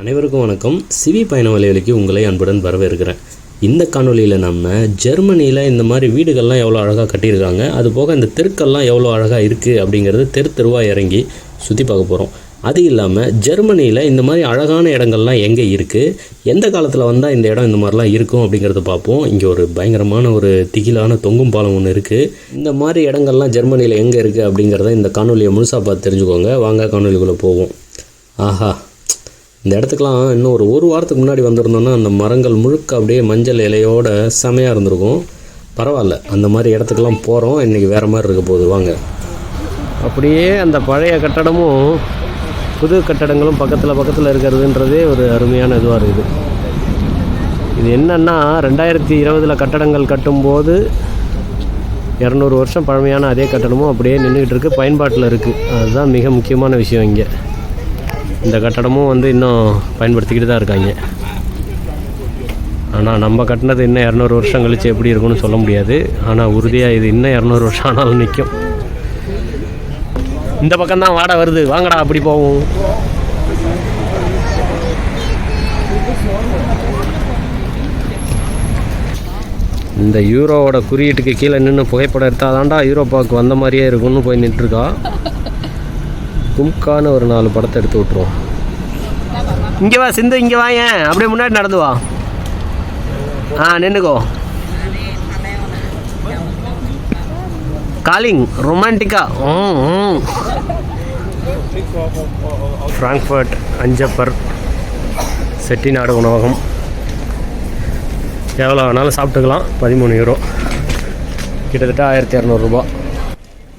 அனைவருக்கும் வணக்கம். சிவி பயண வலைவலிக்கு உங்களை அன்புடன் வரவேற்கிறேன். இந்த காணொலியில் நம்ம ஜெர்மனியில் இந்த மாதிரி வீடுகள்லாம் எவ்வளோ அழகாக கட்டியிருக்காங்க. அது போக இந்த தெருக்கள்லாம் எவ்வளோ அழகாக இருக்குது அப்படிங்கிறது தெரு தெருவாக இறங்கி சுற்றி பார்க்க போகிறோம் அது இல்லாமல் ஜெர்மனியில் இந்த மாதிரி அழகான இடங்கள்லாம் எங்கே இருக்குது எந்த காலத்தில் வந்தால் இந்த இடம் இந்த மாதிரிலாம் இருக்கும் அப்படிங்கிறத பார்ப்போம். இங்கே ஒரு பயங்கரமான ஒரு திகிலான தொங்கும் பாலம் ஒன்று இருக்குது இந்த மாதிரி இடங்கள்லாம் ஜெர்மனியில் எங்கே இருக்குது அப்படிங்கிறத இந்த காணொலியை முழுசாக பார்த்து தெரிஞ்சுக்கோங்க. வாங்க காணொலிக்குள்ளே போவோம். ஆஹா. இந்த இடத்துக்குலாம் இன்னும் ஒரு ஒரு வாரத்துக்கு முன்னாடி வந்திருந்தோன்னா அந்த மரங்கள் முழுக்க அப்படியே மஞ்சள் இலையோட செமையாக இருந்திருக்கும். பரவாயில்ல அந்த மாதிரி இடத்துக்கெல்லாம் போகிறோம் இன்றைக்கி வேறு மாதிரி இருக்க போகுது. வாங்க. அப்படியே அந்த பழைய கட்டடமும் புது கட்டடங்களும் பக்கத்தில் பக்கத்தில் இருக்கிறதுன்றதே ஒரு அருமையான இதுவாக இருக்குது. இது என்னன்னா ரெண்டாயிரத்தி இருபதில் கட்டடங்கள் கட்டும்போது இரநூறு வருஷம் பழமையான அதே கட்டடமும் அப்படியே நின்றுக்கிட்டு இருக்குது பயன்பாட்டில் இருக்குது அதுதான் மிக முக்கியமான விஷயம் இங்கே. இந்த கட்டடமும் வந்து இன்னும் பயன்படுத்திக்கிட்டு தான் இருக்காங்க. ஆனால் நம்ம கட்டினது இன்னும் இரநூறு வருஷம் கழிச்சு எப்படி இருக்கும்னு சொல்ல முடியாது. ஆனால் உறுதியாக இது இன்னும் இரநூறு வருஷம் ஆனாலும் நிற்கும் இந்த பக்கம் தான் வாடை வருது. வாங்கடா அப்படி போவோம். இந்த யூரோவோட குறியீட்டுக்கு கீழே நின்று புகைப்படம் எடுத்தால் தான்டா யூரோப்பாவுக்கு வந்த மாதிரியே இருக்கும்னு போய் நின்றுருக்கா. கும்கான ஒரு நாலு படத்தை எடுத்து விட்ருவோம் இங்கே வா சிந்து இங்கே வா ஏன்? அப்படியே முன்னாடி நடந்து வா. ஆ நின்றுக்கோ காலிங் ரொமான்டிக்கா. ம் ஃப்ராங்க்ஃபர்ட் அஞ்சப்பர் செட்டிநாடு உணவகம். எவ்வளோ வேணாலும் சாப்பிட்டுக்கலாம். பதிமூணு யூரோ கிட்டத்தட்ட ஆயிரத்தி இரநூறுபா.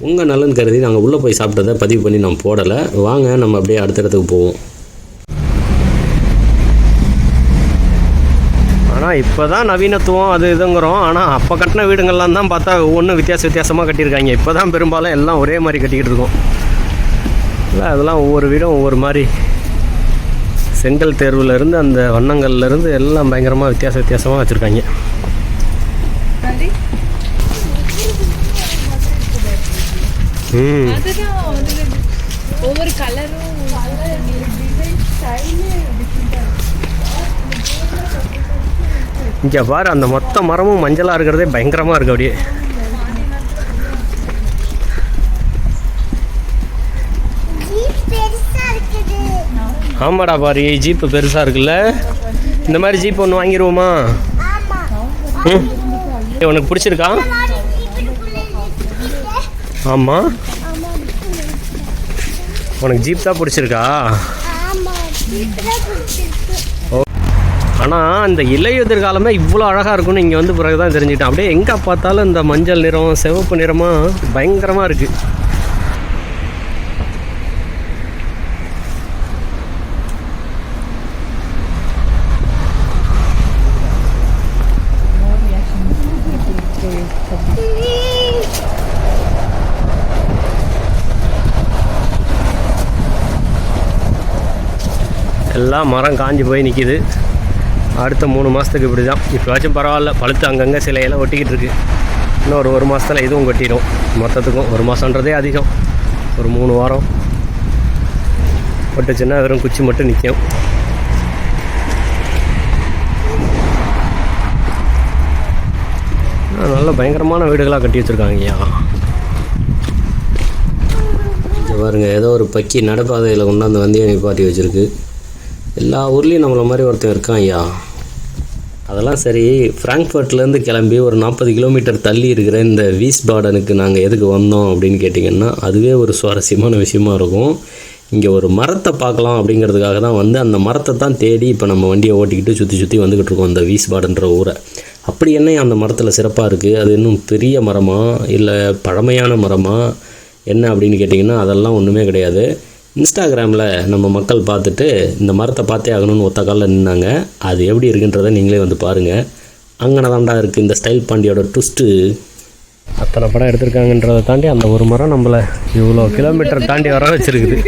உங்கள் நலன் கருதி நாங்கள் உள்ளே போய் சாப்பிட்டதை பதிவு பண்ணி நான் போடலை. வாங்க நம்ம அப்படியே அடுத்த இடத்துக்கு போவோம். ஆனால் இப்போ தான் நவீனத்துவம் அது இதுங்கிறோம். ஆனால் அப்போ கட்டின வீடுங்கள்லாம் தான் பார்த்தா ஒவ்வொன்றும் வித்தியாச வித்தியாசமாக கட்டியிருக்காங்க. இப்போ தான் பெரும்பாலும் எல்லாம் ஒரே மாதிரி கட்டிக்கிட்டு இருக்கோம். இல்லை அதெல்லாம் ஒவ்வொரு வீடும் ஒவ்வொரு மாதிரி. செங்கல் தேர்வுலேருந்து அந்த வண்ணங்கள்லேருந்து எல்லாம் பயங்கரமாக வித்தியாச வித்தியாசமாக வச்சுருக்காங்க. ஒவ்வொரு கலரும் இங்கே பாரு அந்த மொத்த மரமும் மஞ்சளாக இருக்கிறதே பயங்கரமாக இருக்கு அப்படியே. ஆமாடா பாரு ஜீப்பு பெருசாக இருக்குல்ல? இந்த மாதிரி ஜீப் ஒன்று வாங்கிடுவோமா ம். உனக்கு பிடிச்சிருக்கா? ஆமாம் உனக்கு ஜீப் தான் பிடிச்சிருக்கா? ஆனால் இந்த இலையுதிர் காலமே இவ்வளோ அழகாக இருக்கும்னு இங்கே வந்து பிறகு தான் தெரிஞ்சுக்கிட்டேன். அப்படியே எங்கே பார்த்தாலும் இந்த மஞ்சள் நிறம் சிவப்பு நிறமாக பயங்கரமாக இருக்குது எல்லாம் மரம் காஞ்சி போய் நிற்கிது அடுத்த மூணு மாதத்துக்கு இப்படி தான் இப்போவாச்சும் பரவாயில்ல பழுத்து அங்கங்கே சிலையெல்லாம் ஒட்டிக்கிட்டு இருக்குது இன்னும் ஒரு ஒரு மாதத்தில் இதுவும் கொட்டிடும். மொத்தத்துக்கும் ஒரு மாதன்றதே அதிகம். ஒரு மூணு வாரம். ஒட்டுச்சுன்னா வெறும் குச்சி மட்டும் நிற்கும் நல்ல பயங்கரமான வீடுகளாக கட்டி வச்சுருக்காங்க பாருங்கள் பாருங்க ஏதோ ஒரு பக்கி நடைபாதையில் கொண்டாந்து வந்து நிப்பாட்டி வச்சுருக்கு. எல்லா ஊர்லேயும் நம்மளை மாதிரி ஒருத்தன் இருக்கான் ஐயா. அதெல்லாம் சரி ஃப்ராங்க்ஃபர்ட்லேருந்து கிளம்பி ஒரு நாற்பது கிலோமீட்டர் தள்ளி இருக்கிற இந்த வீஸ்பாடனுக்கு நாங்கள் எதுக்கு வந்தோம் அப்படின்னு கேட்டிங்கன்னா அதுவே ஒரு சுவாரஸ்யமான விஷயமா இருக்கும். இங்கே ஒரு மரத்தை பார்க்கலாம் அப்படிங்கிறதுக்காக தான் வந்து அந்த மரத்தை தான் தேடி இப்போ நம்ம வண்டியை ஓட்டிக்கிட்டு சுற்றி சுற்றி வந்துக்கிட்டு இருக்கோம் இந்த வீஸ்பாடுன்ற ஊரை. அப்படி என்ன அந்த மரத்தில் சிறப்பாக இருக்குது அது இன்னும் பெரிய மரமா? இல்லை பழமையான மரமா? என்ன அப்படின்னு கேட்டிங்கன்னா அதெல்லாம் ஒன்றுமே கிடையாது. இன்ஸ்டாகிராமில் நம்ம மக்கள் பார்த்துட்டு இந்த மரத்தை பார்த்தே ஆகணும்னு ஒத்த காலில் நின்னாங்க. அது எப்படி இருக்குன்றதை நீங்களே வந்து பாருங்கள் அங்கே தாண்டா இருக்குது இந்த ஸ்டைல் பாண்டியோட ட்விஸ்ட்டு. அத்தனை படம் எடுத்திருக்காங்கன்றதை தாண்டி அந்த ஒரு மரம் நம்மளை இவ்வளோ கிலோமீட்டர் தாண்டி வர வச்சுருக்குது.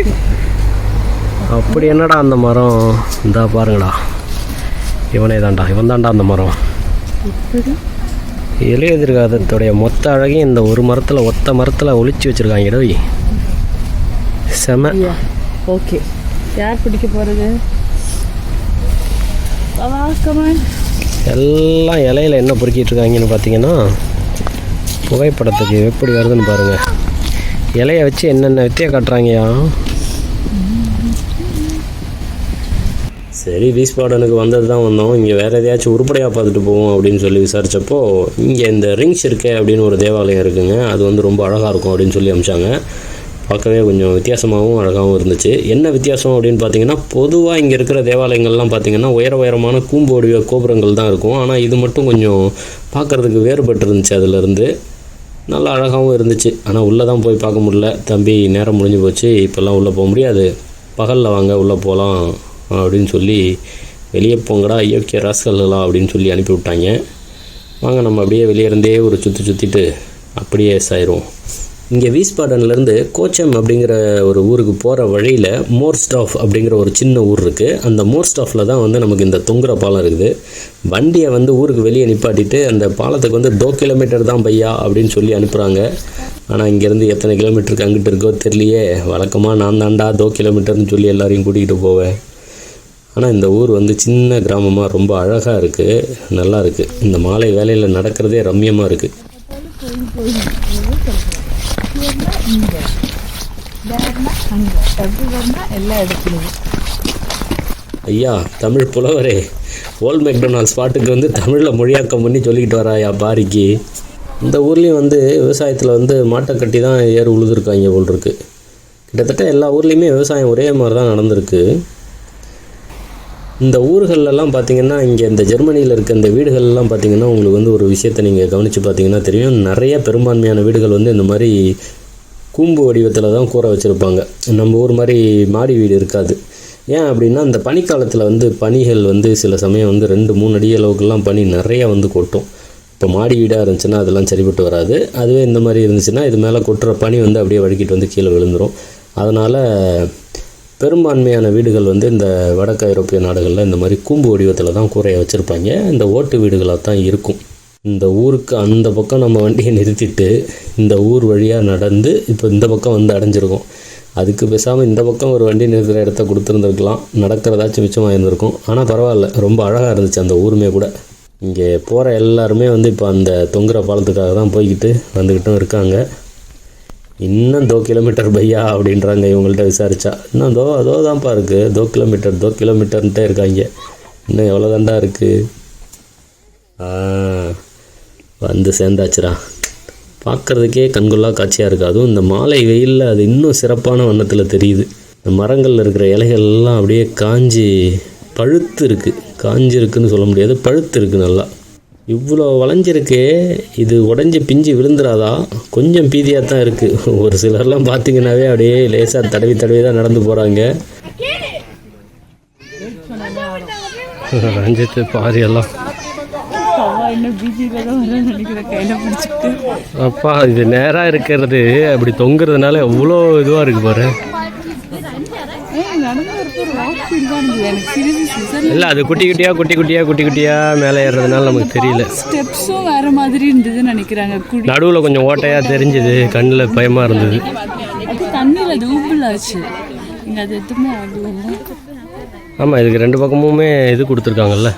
அப்படி என்னடா அந்த மரம்? இந்தா பாருங்கடா. இவனே தாண்டா இவன் தான்டா அந்த மரம். இலையுதிர்காதத்துடைய மொத்த அழகையும் இந்த ஒரு மரத்தில் ஒத்த மரத்தில் ஒழிச்சு வச்சுருக்காங்க இடவி செம. ஓகே யார் பிடிக்க போகிறது எல்லாம் இலையில என்ன பொறுக்கிட்டு இருக்காங்கன்னு பார்த்தீங்கன்னா புகைப்படத்துக்கு எப்படி வருதுன்னு பாருங்கள் இலைய வச்சு என்னென்ன வித்தியை காட்டுறாங்கயா சரி வீஸ்பாடனுக்கு வந்தது தான் வந்தோம். இங்கே வேறு எதையாச்சும் உருப்படியாக பார்த்துட்டு போவோம் அப்படின்னு சொல்லி விசாரித்தப்போ இங்கே இந்த ரிங்ஸ் இருக்கே அப்படின்னு ஒரு தேவாலயம் இருக்குங்க. அது வந்து ரொம்ப அழகாக இருக்கும் அப்படின்னு சொல்லி அமிச்சாங்க. பார்க்கவே கொஞ்சம் வித்தியாசமாகவும் அழகாகவும் இருந்துச்சு. என்ன வித்தியாசம் அப்படின்னு பார்த்தீங்கன்னா பொதுவாக இங்கே இருக்கிற தேவாலயங்கள்லாம் பார்த்தீங்கன்னா உயர உயரமான கூம்பு வடிவ கோபுரங்கள் தான் இருக்கும். ஆனால் இது மட்டும் கொஞ்சம் பார்க்குறதுக்கு வேறுபட்டு இருந்துச்சு அதுலேருந்து. நல்லா அழகாகவும் இருந்துச்சு. ஆனால் உள்ளே தான் போய் பார்க்க முடியல. தம்பி நேரம் முடிஞ்சு போச்சு. இப்போல்லாம் உள்ளே போக முடியாது. பகலில் வாங்க உள்ளே போகலாம் அப்படின்னு சொல்லி வெளியே போங்கடா இயற்கை ராஸ்கல்லாம் அப்படின்னு சொல்லி அனுப்பி விட்டாங்க வாங்க நம்ம அப்படியே வெளியே இருந்தே ஒரு சுற்றி சுற்றிட்டு அப்படியே சாயிரும் இங்கே வீஸ்பாடன்லேருந்து கோச்சம் அப்படிங்கிற ஒரு ஊருக்கு போகிற வழியில் மோர்ஸ்டாஃப் அப்படிங்கிற ஒரு சின்ன ஊர் இருக்குது அந்த மோர்ஸ்டாஃபில் தான் வந்து நமக்கு இந்த தொங்குற பாலம் இருக்குது. வண்டியை வந்து ஊருக்கு வெளியே நிப்பாட்டிட்டு அந்த பாலத்துக்கு வந்து தோ கிலோமீட்டர் தான் பையா அப்படின்னு சொல்லி அனுப்புகிறாங்க ஆனால் இங்கேருந்து எத்தனை கிலோமீட்டருக்கு அங்கிட்டு இருக்கோ தெரியலையே. வழக்கமாக நான் தாண்டா தோ கிலோமீட்டர்னு சொல்லி எல்லாரையும் கூட்டிகிட்டு போவேன். ஆனால் இந்த ஊர் வந்து சின்ன கிராமமாக ரொம்ப அழகாக இருக்குது நல்லா இருக்குது இந்த மாலை வேலையில் நடக்கிறதே ரம்யமாக இருக்குது எப்படி வந்தால் எல்லா இடத்துலையும் ஐயா தமிழ் புலவரே ஓல்ட் மெக்டொனால்ட் ஸ்பாட்டுக்கு வந்து தமிழில் மொழியாக்கம் பண்ணி சொல்லிக்கிட்டு வராயா பாரிக்கு. இந்த ஊர்லேயும் வந்து விவசாயத்தில் வந்து மாட்டை கட்டி தான் ஏர் உழுதுருக்காங்க போல் இருக்கு. கிட்டத்தட்ட எல்லா ஊர்லேயுமே விவசாயம் ஒரே மாதிரி தான் நடந்திருக்கு. இந்த ஊர்களெல்லாம் பார்த்தீங்கன்னா இங்கே இந்த ஜெர்மனியில் இருக்க இந்த வீடுகள்லாம் பார்த்தீங்கன்னா உங்களுக்கு வந்து ஒரு விஷயத்தை நீங்கள் கவனித்து பார்த்தீங்கன்னா தெரியும். நிறைய பெரும்பான்மையான வீடுகள் வந்து இந்த மாதிரி கூம்பு வடிவத்தில் தான் கூரை வச்சுருப்பாங்க. நம்ம ஊர் மாதிரி மாடி வீடு இருக்காது. ஏன் அப்படின்னா இந்த பனிக்காலத்தில் வந்து பனிகள் வந்து சில சமயம் வந்து ரெண்டு மூணு அடி அளவுக்குலாம் பனி நிறையா வந்து கொட்டும். இப்போ மாடி வீடாக இருந்துச்சுன்னா அதெல்லாம் சரிப்பட்டு வராது. அதுவே இந்த மாதிரி இருந்துச்சுன்னா இது மேலே கொட்டுற பனி வந்து அப்படியே வழுக்கிட்டு வந்து கீழே விழுந்துரும். அதனால் பெரும்பான்மையான வீடுகள் வந்து இந்த வடக்கு ஐரோப்பிய நாடுகளில் இந்த மாதிரி கூம்பு வடிவத்தில் தான் கூரையை வச்சுருப்பாங்க. இந்த ஓட்டு வீடுகளாக தான் இருக்கும். இந்த ஊருக்கு அந்த பக்கம் நம்ம வண்டியை நிறுத்திட்டு இந்த ஊர் வழியாக நடந்து இப்போ இந்த பக்கம் வந்து அடைஞ்சிருக்கோம். அதுக்கு பேசாமல் இந்த பக்கம் ஒரு வண்டி நிறுத்துகிற இடத்த கொடுத்துருந்துருக்கலாம். நடக்கிறதாச்சும் மிச்சமாக இருந்திருக்கும். ஆனால் பரவாயில்ல ரொம்ப அழகாக இருந்துச்சு அந்த ஊருமே கூட. இங்கே போகிற எல்லாருமே வந்து இப்போ அந்த தொங்குற பாலத்துக்காக தான் போய்கிட்டு வந்துக்கிட்டும் இருக்காங்க. இன்னும் தோ கிலோமீட்டர் பையா அப்படின்றாங்க இவங்கள்ட்ட விசாரிச்சா. இன்னும் தோ அதோ தான்ப்பா இருக்குது தோ கிலோமீட்டர் தோ கிலோமீட்டர்ன்ட்டே இருக்காங்க. இன்னும் எவ்வளோ தாண்டா இருக்குது ஆ. வந்து சேர்ந்தாச்சுடா. பார்க்குறதுக்கே கண்கொள்ளா காட்சியாக இருக்குது அதுவும் இந்த மாலை வெயிலில் அது இன்னும் சிறப்பான வண்ணத்தில் தெரியுது. இந்த மரங்களில் இருக்கிற இலைகள் எல்லாம் அப்படியே காஞ்சி பழுத்து இருக்குது காஞ்சி இருக்குன்னு சொல்ல முடியாது. பழுத்து இருக்குது நல்லா. இவ்வளோ வளைஞ்சிருக்கே. இது உடஞ்சி பிஞ்சு விழுந்துராதா? கொஞ்சம் பீதியாக தான் இருக்குது ஒரு சிலர்லாம் பார்த்தீங்கன்னாவே அப்படியே லேசாக தடவி தடவி தான் நடந்து போகிறாங்க ரஞ்சித்து பாதி அப்பா இது நேராக இருக்கிறது. அப்படி தொங்குறதுனால எவ்வளோ இதுவாக இருக்குது பாரு. இல்லை அது குட்டி குட்டியாக குட்டி குட்டியாக குட்டி குட்டியாக மேலே ஏறுறதுனால நமக்கு தெரியல. ஸ்டெப்ஸும் வேற மாதிரி இருந்ததுன்னு நினைக்கிறாங்க. நடுவில் கொஞ்சம் ஓட்டையாக தெரிஞ்சுது. கண்ணில் பயமாக இருந்தது. தண்ணியில் ஊப்பில் ஆச்சு இங்கே அது எதுவுமே ஆகல ஆமாம் இதுக்கு ரெண்டு பக்கமுமே இது கொடுத்துருக்காங்கல்ல.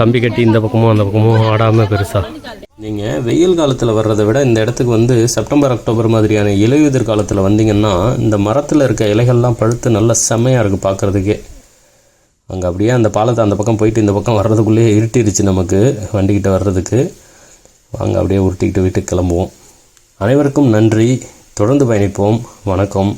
கம்பி கட்டி இந்த பக்கமும் அந்த பக்கமும் ஆடாமல் பெருசாக நீங்கள் வெயில் காலத்தில் வர்றதை விட இந்த இடத்துக்கு வந்து செப்டம்பர் அக்டோபர் மாதிரியான இலையுதிர் காலத்தில் வந்தீங்கன்னா இந்த மரத்தில் இருக்க இலைகள்லாம் பழுத்து நல்ல செம்மையாக இருக்குது பார்க்குறதுக்கே அங்கே அப்படியே அந்த பாலத்தை அந்த பக்கம் போயிட்டு இந்த பக்கம் வர்றதுக்குள்ளேயே இருட்டிருச்சு நமக்கு வண்டிக்கிட்ட வர்றதுக்கு. வாங்க அப்படியே உருட்டிக்கிட்டு வீட்டுக்கு கிளம்புவோம். அனைவருக்கும் நன்றி. தொடர்ந்து பயணிப்போம். வணக்கம்.